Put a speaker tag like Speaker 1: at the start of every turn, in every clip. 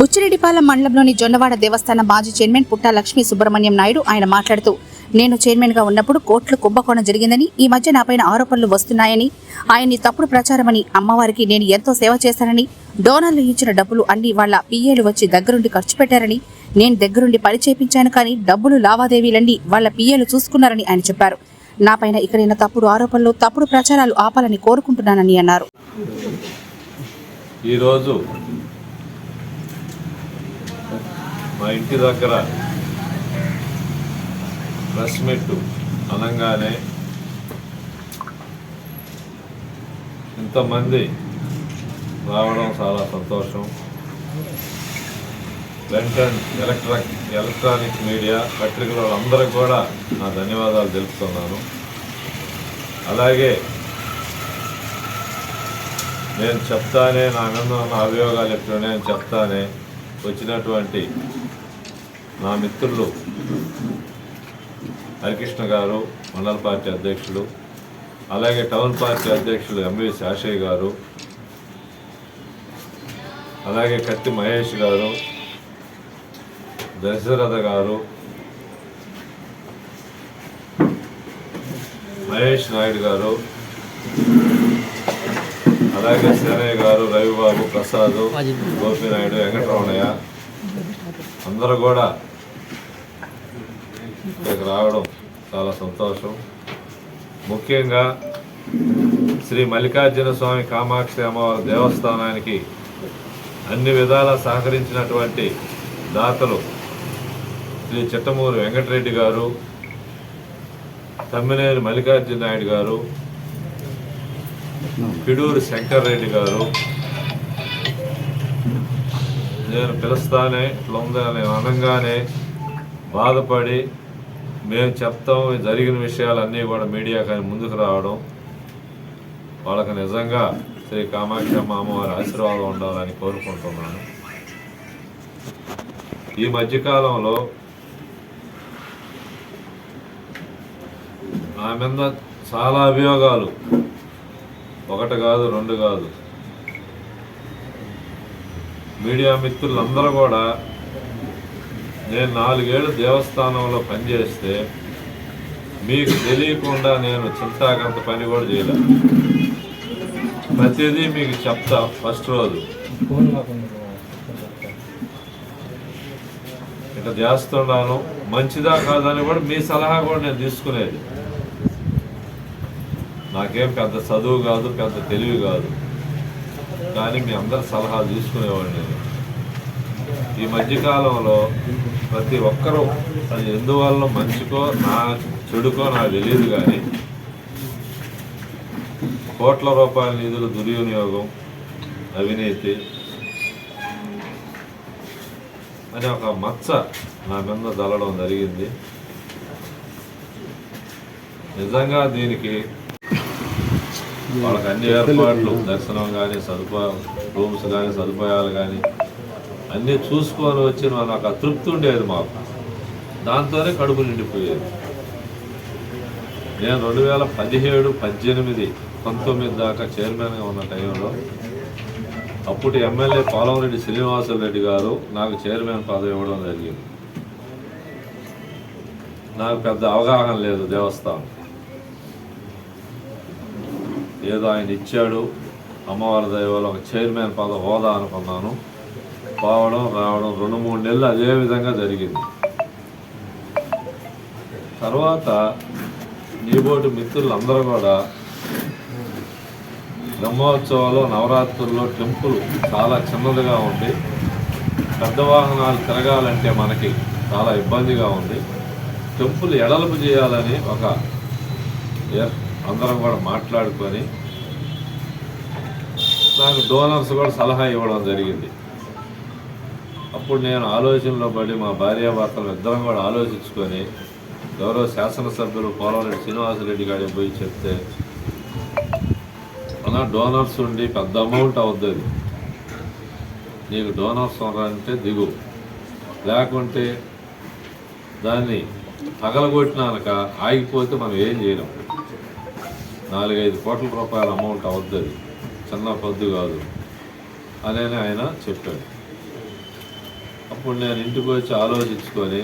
Speaker 1: బుచ్చిరెడ్డిపాలెం మండలంలోని జొన్నవాడ దేవస్థానం మాజీ చైర్మన్ పుట్టా లక్ష్మీ సుబ్రహ్మణ్యం నాయుడు ఆయన మాట్లాడుతూ నేను చైర్మన్గా ఉన్నప్పుడు కోట్లు కుంభకోణం జరిగిందని ఈ మధ్య నాపైన ఆరోపణలు వస్తున్నాయని ఆయన్ని తప్పుడు ప్రచారమని అమ్మవారికి నేను ఎంతో సేవ చేశానని డోనర్లు ఇచ్చిన డబ్బులు అన్ని వాళ్ళ పిఏలు వచ్చి దగ్గరుండి ఖర్చు పెట్టారని నేను దగ్గరుండి పని చేపించాను కానీ డబ్బులు లావాదేవీలన్నీ వాళ్ళ పిఏలు చూసుకున్నారని ఆయన చెప్పారు. నాపైన ఇకడైన తప్పుడు ఆరోపణలు తప్పుడు ప్రచారాలు ఆపాలని కోరుకుంటున్నానని అన్నారు.
Speaker 2: ఈరోజు మా ఇంటి దగ్గర ప్రెస్ మీట్ అనగానే ఇంతమంది రావడం చాలా సంతోషం. వెంటనే ఎలక్ట్రాక్ ఎలక్ట్రానిక్ మీడియా పత్రికల వాళ్ళందరికీ కూడా నా ధన్యవాదాలు తెలుపుతున్నాను. అలాగే నేను చెప్తానే నా మీద ఉన్న అభియోగాలు ఎప్పుడు నేను చెప్తానే వచ్చినటువంటి నా మిత్రులు హరికృష్ణ గారు మండల పార్టీ అధ్యక్షులు అలాగే టౌన్ పార్టీ అధ్యక్షులు ఎంవి శాషయ్య గారు అలాగే కత్తి మహేష్ గారు దశరథ గారు మహేష్ నాయుడు గారు అలాగే శరయ్య గారు రవిబాబు ప్రసాద్ గోపినాయుడు వెంకటరమణయ్య అందరూ కూడా ఇక్కడికి రావడం చాలా సంతోషం. ముఖ్యంగా శ్రీ మల్లికార్జున స్వామి కామాక్షి అమ్మవారి దేవస్థానానికి అన్ని విధాలా సహకరించినటువంటి దాతలు శ్రీ చిట్టమూరు వెంకటరెడ్డి గారు తమ్మినేని మల్లికార్జున నాయుడు గారు పిడూరు శంకర్ రెడ్డి గారు. నేను పిలుస్తానే ఇట్లా నేను అనగానే బాధపడి మేము చెప్తాం జరిగిన విషయాలన్నీ కూడా మీడియా కానీ ముందుకు రావడం. వాళ్ళకి నిజంగా శ్రీ కామాక్ష అమ్మవారి ఆశీర్వాదం ఉండాలని కోరుకుంటున్నాను. ఈ మధ్యకాలంలో నా మీద చాలా అభియోగాలు. ఒకటి కాదు రెండు కాదు. మీడియా మిత్రులందరూ కూడా నేను నాలుగేళ్ళు దేవస్థానంలో పనిచేస్తే మీకు తెలియకుండా నేను చింతాకంత పని కూడా చేయలేదు. ప్రతిదీ మీకు చెప్తా ఫస్ట్ రోజు. ఇట్లా చేస్తున్నాను. మంచిదా కాదని కూడా మీ సలహా కూడా నేను తీసుకునేది. నాకేం పెద్ద చదువు కాదు పెద్ద తెలివి కాదు. కానీ మీ అందరి సలహాలు తీసుకునేవాడిని ఈ మధ్యకాలంలో ప్రతి ఒక్కరూ అది ఎందువల్ల మంచికో నా చెడుకో నాకు తెలియదు కానీ కోట్ల రూపాయల నిధుల దుర్వినియోగం అవినీతి అని ఒక మచ్చ నా మీద దళడం జరిగింది. నిజంగా దీనికి వాళ్ళకి అన్ని ఏర్పాట్లు దర్శనం కానీ సదుపాయం రూమ్స్ కానీ సదుపాయాలు కానీ అన్నీ చూసుకొని వచ్చి నాకు ఆ తృప్తి ఉండేది మాకు. దాంతోనే కడుపు నిండిపోయేది. నేను రెండు వేల పదిహేడు పద్దెనిమిది పంతొమ్మిది దాకా చైర్మన్గా ఉన్న టైంలో అప్పుడు ఎమ్మెల్యే పోలవరెడ్డి శ్రీనివాసరెడ్డి గారు నాకు చైర్మన్ పదవి ఇవ్వడం జరిగింది. నాకు పెద్ద అవగాహన లేదు దేవస్థానం. ఏదో ఆయన ఇచ్చాడు అమ్మవారి దైవాలో ఒక చైర్మన్ పద హోదా అనుకున్నాను. పోవడం రావడం రెండు మూడు నెలలు అదే విధంగా జరిగింది. తర్వాత నీబోటి మిత్రులు అందరూ కూడా బ్రహ్మోత్సవాలు నవరాత్రుల్లో టెంపుల్ చాలా చిన్నదిగా ఉంది. పెద్ద వాహనాలు తిరగాలంటే మనకి చాలా ఇబ్బందిగా ఉంది. టెంపుల్ ఎడలపు చేయాలని ఒక అందరం కూడా మాట్లాడుకొని నాకు డోనర్స్ కూడా సలహా ఇవ్వడం జరిగింది. అప్పుడు నేను ఆలోచనలో పడి మా భార్యాభర్తలు ఇద్దరం కూడా ఆలోచించుకొని ఎవరో శాసనసభ్యులు పోలవరెడ్డి శ్రీనివాసరెడ్డి గారికి పోయి చెప్తే అలా డోనర్స్ ఉండి పెద్ద అమౌంట్ అవుతుంది నీకు డోనర్స్ అంటే దిగు. లేకుంటే దాన్ని పగలగొట్టినాక ఆగిపోతే మనం ఏం చేయలేం. నాలుగైదు కోట్ల రూపాయల అమౌంట్ అవుతుంది చిన్న పొద్దు కాదు. అనే ఆయన చెప్పాడు. అప్పుడు నేను ఇంటికి వచ్చి ఆలోచించుకొని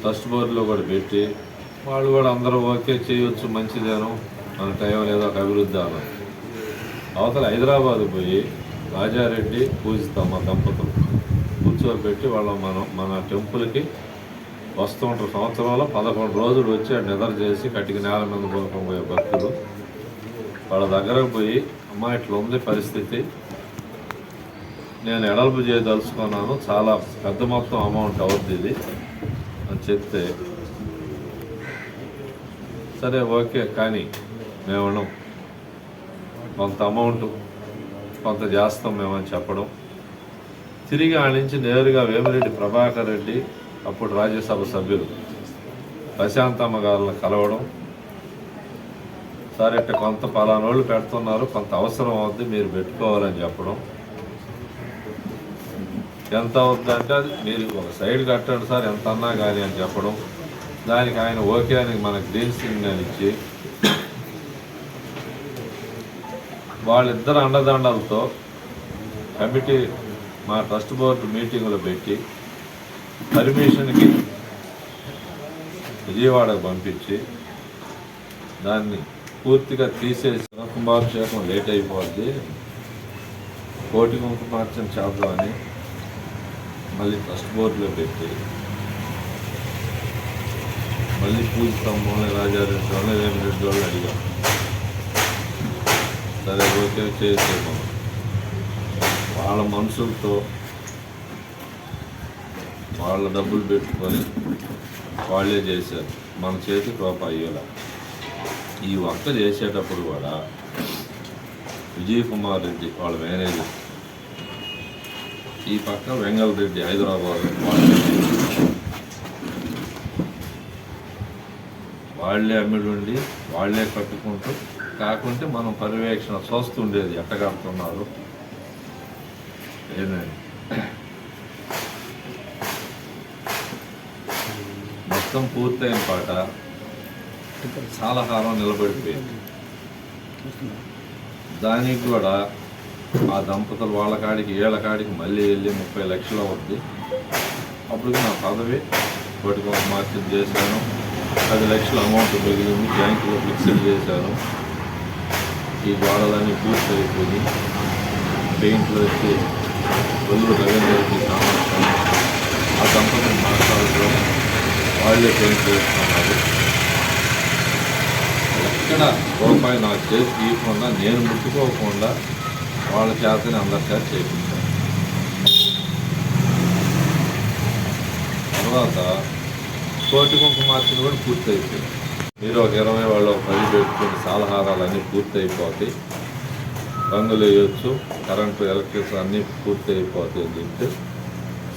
Speaker 2: ట్రస్ట్ బోర్డులో కూడా పెట్టి వాళ్ళు కూడా అందరూ ఓకే చేయొచ్చు మంచిదేను మన టైం లేదో ఒక అభివృద్ధి అన్నారు అవతల హైదరాబాద్ పోయి రాజారెడ్డి పూజితమ్మ దంపతులు. కూర్చోబెట్టి వాళ్ళ మనం మన టెంపుల్కి వస్తూ ఉంటారు. సంవత్సరంలో పదకొండు రోజులు వచ్చి నిద్ర చేసి కట్టికి నేల మీద పోయే భక్తులు. వాళ్ళ దగ్గరకు పోయి అమ్మ ఇట్లా ఉంది పరిస్థితి. నేను ఎడల్పు చేయదలుచుకున్నాను. చాలా పెద్ద మొత్తం అమౌంట్ అవుద్ది ఇది అని చెప్తే సరే ఓకే కానీ మేము కొంత అమౌంట్ కొంత చేస్తాం మేమని చెప్పడం. తిరిగి ఆ నుంచి నేరుగా వేమిరెడ్డి ప్రభాకర్ రెడ్డి అప్పుడు రాజ్యసభ సభ్యులు ప్రశాంతమ్మ గారిని కలవడం. సరే ఇట్ట కొంత పలానోళ్ళు పెడుతున్నారు కొంత అవసరం అవుద్ది మీరు పెట్టుకోవాలని చెప్పడం. ఎంత అవుతుందంటే అది మీరు ఒక సైడ్ కట్టండి సార్ ఎంత అన్నా కానీ అని చెప్పడం. దానికి ఆయన ఓకే అని మనకు గ్రీన్ సిగ్నల్ ఇచ్చి వాళ్ళిద్దరు అండదండలతో కమిటీ మా ట్రస్ట్ బోర్డు మీటింగులు పెట్టి పర్మిషన్కి విజయవాడకు పంపించి దాన్ని పూర్తిగా తీసేసి కుంభాభిషేకం లేట్ అయిపోద్ది. కోటి కుంకుమార్చన చేద్దామని మళ్ళీ ట్రస్ట్ బోర్డులో పెట్టి మళ్ళీ పూజిస్తాం మోహన్ రాజారెడ్డి వాళ్ళు రెడ్డి వాళ్ళు అడిగాం. సరే ఓకే చేసేమో వాళ్ళ మనుషులతో వాళ్ళ డబ్బులు పెట్టుకొని వాళ్ళే చేశారు. మన చేతి రూపాయి అయ్యేలా. ఈ వర్క్ చేసేటప్పుడు కూడా విజయ్ కుమార్ రెడ్డి వాళ్ళ మేనేజర్ ఈ పక్క వెంగల్ రెడ్డి హైదరాబాద్ వాళ్ళే. అమ్మిడుండి వాళ్ళే కట్టుకుంటూ కాకుంటే మనం పర్యవేక్షణ చూస్తుండేది ఎట్టగడుతున్నారు ఏంటండి మొత్తం పూర్తయిన పాట చాలా కాలం నిలబడిపోయింది. దానికి కూడా ఆ దంపతులు వాళ్ళ కాడికి ఏళ్ళ కాడికి మళ్ళీ వెళ్ళి ముప్పై లక్షలు అవుద్ది. అప్పుడు నా పదవి కోటి మార్కెట్ చేశాను. పది లక్షల అమౌంట్ మిగిలింది బ్యాంకులో ఫిక్స్డ్ చేశాను. ఈ గోడలన్నీ పూర్తి అయిపోయి పెయింట్లు వచ్చి వదులు రవీంద్రకి సామర్థ్యం ఆ దంపతులు మాట్లాడటం వాళ్ళే పెయింట్ చేస్తున్నారు. ఎక్కడ రూపాయి నాకు చేసి తీయకుండా నేను ముట్టుకోకుండా వాళ్ళ చేతని అందరి చేత చేయించాను తర్వాత కోటి కుంకుమార్చన కూడా పూర్తి అయిపోయింది మీరు ఒక ఇరవై వాళ్ళు ఒక పది పెట్టుకుని సాలహారాలన్నీ పూర్తి అయిపోతాయి రంగులు వేయొచ్చు కరెంటు ఎలక్ట్రిసిటీ అన్నీ పూర్తి అయిపోతాయి అని చెప్తే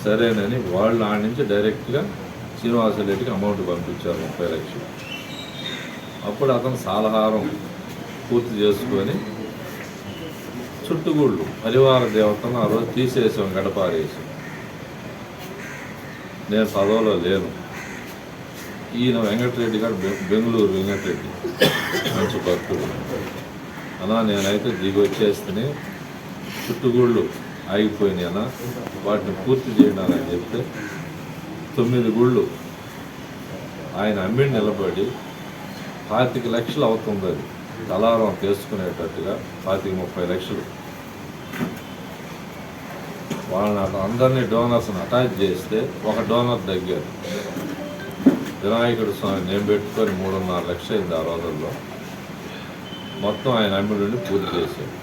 Speaker 2: సరేనని వాళ్ళు ఆడ నుంచి డైరెక్ట్గా శ్రీనివాసరెడ్డికి అమౌంట్ పంపించారు ముప్పై లక్షలు. అప్పుడు అతను సాలహారం పూర్తి చేసుకొని చుట్టుగూళ్ళు పరివార దేవతను ఆ రోజు తీసేసాం గడపారేసి నేను పదవిలో లేను. ఈయన వెంకటరెడ్డి గారు బెంగళూరు వెంకటరెడ్డి. మంచి భక్తుడు. అలా నేనైతే దిగి వచ్చేస్తేనే చుట్టుగూళ్ళు ఆగిపోయినాయన అన్న వాటిని పూర్తి చేయాలని చెప్తే తొమ్మిది గుళ్ళు. ఆయన అమ్మిడి నిలబడి పాతిక లక్షలు అవుతుంది అది. తలారం తీసుకునేటట్టుగా పాతిక ముప్పై లక్షలు. వాళ్ళని అట్లా అందరినీ డోనర్స్ని అటాచ్ చేస్తే ఒక డోనర్ తగ్గారు వినాయకుడు స్వామి నేను పెట్టుకొని మూడున్నర లక్షలు అయింది ఆ రోజుల్లో. మొత్తం ఆయన అమ్మిడి పూర్తి చేశాడు.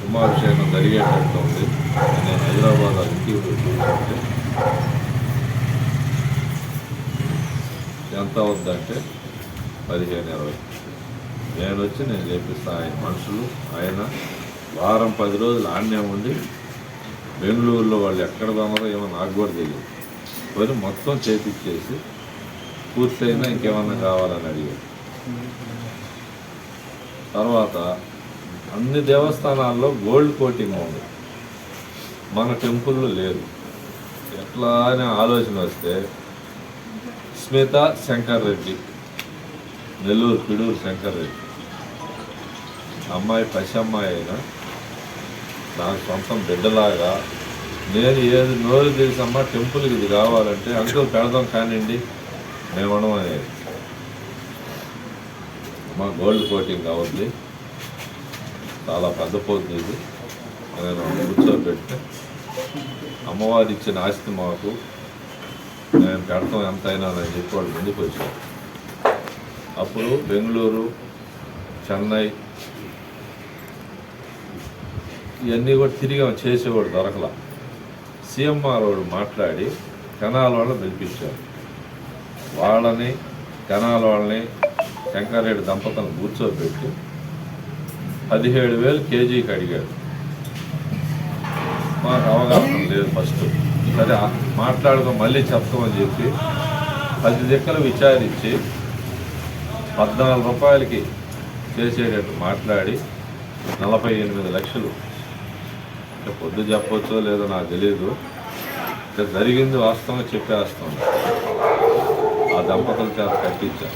Speaker 2: కుంభాభిషేకం జరిగేటట్టు ఉంది. నేను హైదరాబాద్ ఇంటికి చూసుకుంటే ఎంత అవుద్దంటే పదిహేను ఇరవై. నేను వచ్చి నేను చేపిస్తాను ఆయన మనుషులు ఆయన వారం పది రోజులు ఆన్యం ఉండి బెంగళూరులో వాళ్ళు ఎక్కడ కొన్నారో ఏమో నాకు కూడా తెలియదు. పోయి మొత్తం చేపించేసి పూర్తయినా ఇంకేమన్నా కావాలని అడిగారు. తర్వాత అన్ని దేవస్థానాల్లో గోల్డ్ కోటింగ్ ఉంది. మన టెంపుల్లో లేదు ఎట్లా అనే ఆలోచన వస్తే స్మిత శంకర్ రెడ్డి నెల్లూరు పిడూరు శంకర్ రెడ్డి. అమ్మాయి పసి అమ్మాయి అయినా నాకు సొంతం బిడ్డలాగా. నేను ఏది నోరు తెలిసమ్మా టెంపుల్కి ఇది కావాలంటే అంకుల్ పెడదాం కానివ్వండి. మేము అనేది మా గోల్డ్ కోటింగ్ కావద్ది. చాలా పెద్ద పోతుంది ఇది. నేను కూర్చోబెట్టి అమ్మవారు ఇచ్చిన ఆస్తి మాకు. నేను పెడతాం ఎంతైనా అని చెప్పి వాళ్ళు ముందుకు వచ్చాను అప్పుడు బెంగళూరు చెన్నై ఇవన్నీ కూడా తిరిగి చేసేవాడు దొరకలా. సీఎంఆర్ వాడు మాట్లాడి కెనాల్ వాళ్ళని పిలిపించారు. వాళ్ళని కెనాల్ వాళ్ళని శంకారెడ్డి దంపతులను కూర్చోబెట్టి పదిహేడు వేలు కేజీకి అడిగాడు. మాకు అవగాహన లేదు ఫస్ట్. సరే మాట్లాడుకో మళ్ళీ చెప్తామని చెప్పి పది దిక్కలు విచారించి పద్నాలుగు రూపాయలకి చేసేటట్టు మాట్లాడి నలభై ఎనిమిది లక్షలు పొద్దు చెప్పొచ్చో లేదో నాకు తెలియదు ఇక్కడ జరిగింది వాస్తవంగా చెప్పేస్తాం ఆ దంపతుల చేత కట్టించాం.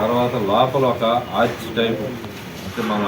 Speaker 2: తర్వాత లోపల ఒక ఆర్చ్ టైపు అంటే మన